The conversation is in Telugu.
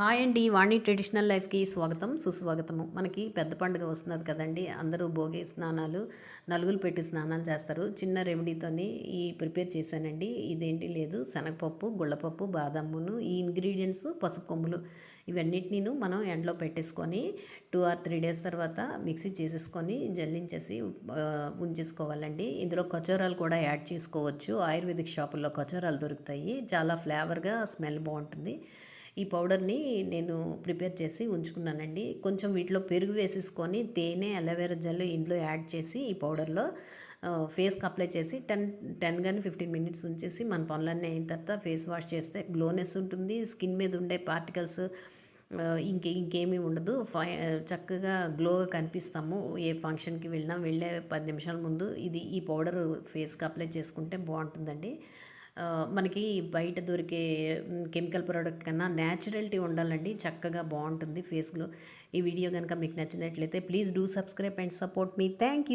హాయ్ అండి వాణి ట్రెడిషనల్ లైఫ్కి స్వాగతం సుస్వాగతము. మనకి పెద్ద పండుగ వస్తున్నది కదండి అందరూ భోగి స్నానాలు నలుగులు పెట్టి స్నానాలు చేస్తారు. చిన్న రెమెడీతోని ఈ ప్రిపేర్ చేశానండి. ఇదేంటి లేదు శనగపప్పు గుళ్ళపప్పు బాదమ్మును ఈ ఇంగ్రీడియంట్స్ పసుపు కొమ్ములు ఇవన్నిటిని మనం ఎండలో పెట్టేసుకొని టూ ఆర్ త్రీ డేస్ తర్వాత మిక్సీ చేసేసుకొని జల్లించేసి ఉంచేసుకోవాలండి. ఇందులో కచోరాలు కూడా యాడ్ చేసుకోవచ్చు. ఆయుర్వేదిక్ షాపుల్లో కచోరాలు దొరుకుతాయి. చాలా ఫ్లేవర్గా స్మెల్ బాగుంటుంది. ఈ పౌడర్ని నేను ప్రిపేర్ చేసి ఉంచుకున్నానండి. కొంచెం వీటిలో పెరుగు వేసేసుకొని తేనె అలోవెరా జెల్ ఇందులో యాడ్ చేసి ఈ పౌడర్లో ఫేస్కి అప్లై చేసి టెన్ టెన్ కానీ ఫిఫ్టీన్ మినిట్స్ ఉంచేసి మన పనులన్నీ అయిన తర్వాత ఫేస్ వాష్ చేస్తే గ్లోనెస్ ఉంటుంది. స్కిన్ మీద ఉండే పార్టికల్స్ ఇంకే ఇంకేమీ ఉండదు. ఫై చక్కగా గ్లోగా కనిపిస్తాము. ఏ ఫంక్షన్కి వెళ్ళినా వెళ్ళే పది నిమిషాల ముందు ఇది ఈ పౌడర్ ఫేస్కి అప్లై చేసుకుంటే బాగుంటుందండి. మనకి బయట దొరికే కెమికల్ ప్రోడక్ట్ కన్నా న్యాచురల్టీ ఉండాలండి. చక్కగా బాగుంటుంది ఫేస్లో. ఈ వీడియో కనుక మీకు నచ్చినట్లయితే please do subscribe and support me. Thank you.